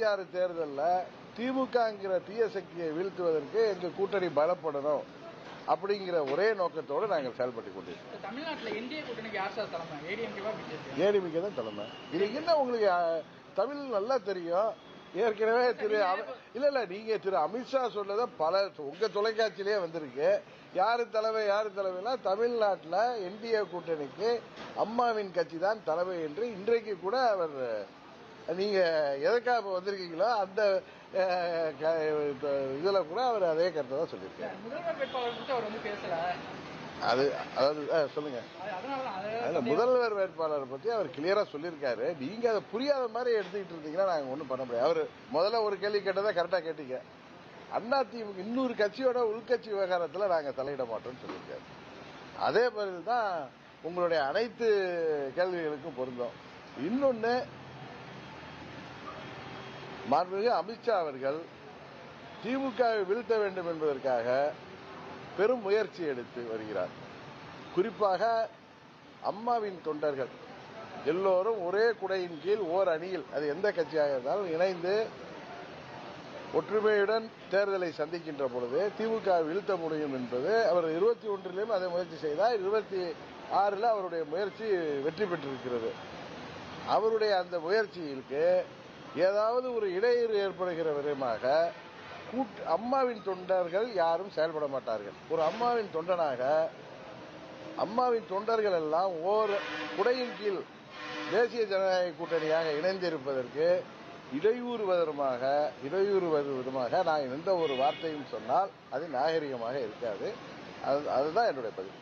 இருபத்தி ஆறு தேர்தலில் திமுகங்கிற தீய சக்தியை வீழ்த்துவதற்கு எங்க கூட்டணி பலப்படணும் அப்படிங்கிற ஒரே நோக்கத்தோடு நாங்கள் செயல்பட்டு கொண்டிருக்கோம். தமிழ்நாட்டுல என்டிஏ கூட்டணிக்கு யார் சார் தலைமை? ஏடிஎம்கேவா பிஜேபி ஏடிமிக்க தான் தலைமை. இது என்ன உங்களுக்கு தமிழ் நல்லா தெரியும். ஏற்கனவே திரு இல்ல இல்ல நீங்க திரு அமித்ஷா சொன்னத பல உங்க தொலைக்காட்சியிலேயே வந்திருக்கு. யாரு தலைமை யாரு தலைமைனா தமிழ்நாட்டில் என்டிஏ கூட்டணிக்கு அம்மாவின் கட்சி தான் தலைமை என்று இன்றைக்கு கூட அவர் நீங்க எதுக்காக இப்ப வந்திருக்கீங்களோ அந்த இதுல கூட அவர் அதே கருத்தை தான் சொல்லியிருக்காரு. அது அதாவது சொல்லுங்க. அதுல அதை முதல்வர் வேட்பாளரை பத்தி அவர் கிளியரா சொல்லியிருக்காரு. நீங்க அதை புரியாத மாதிரி எடுத்துக்கிட்டு இருந்தீங்கன்னா நாங்க ஒண்ணும் பண்ண முடியாது. அவர் முதல்ல ஒரு கேள்வி கேட்டதை கரெக்டா கேட்டீங்க. அண்ணா திமுக இன்னொரு கட்சியோட உள்கட்சி விவகாரத்துல நாங்க தலையிட மாட்டோம்னு சொல்லியிருக்காரு. அதே மாதிரி தான் உங்களுடைய அனைத்து கேள்விகளுக்கும் பொருந்தும். இன்னொன்னு மாண்புமிகு அமித்ஷா அவர்கள் திமுகவை வீழ்த்த வேண்டும் என்பதற்காக பெரும் முயற்சி எடுத்து வருகிறார். குறிப்பாக அம்மாவின் தொண்டர்கள். எல்லோரும் ஒரே குடையின் கீழ் ஓர் அணியில் அது எந்த கட்சியாக இருந்தாலும் இணைந்து ஒற்றுமையுடன் தேர்தலை சந்திக்கின்ற பொழுது திமுக வீழ்த்த முடியும் என்பது அவர் இருபத்தி ஒன்றிலும் அதை முயற்சி செய்தார். இருபத்தி ஆறில் அவருடைய முயற்சி வெற்றி பெற்றிருக்கிறது. அவருடைய அந்த முயற்சியிற்கு ஏதாவது ஒரு இடையூறு ஏற்படுகிற விதமாக கூட் அம்மாவின் தொண்டர்கள் யாரும் செயல்பட மாட்டார்கள். ஒரு அம்மாவின் தொண்டனாக அம்மாவின் தொண்டர்கள் எல்லாம் ஓர் குடையின் கீழ் தேசிய ஜனநாயக கூட்டணியாக இணைந்திருப்பதற்கு இடையூறு விதமாக இடையூறு விதமாக நான் எந்த ஒரு வார்த்தையும் சொன்னால் அது நாகரிகமாக இருக்காது. அது அதுதான் என்னுடைய பதில்.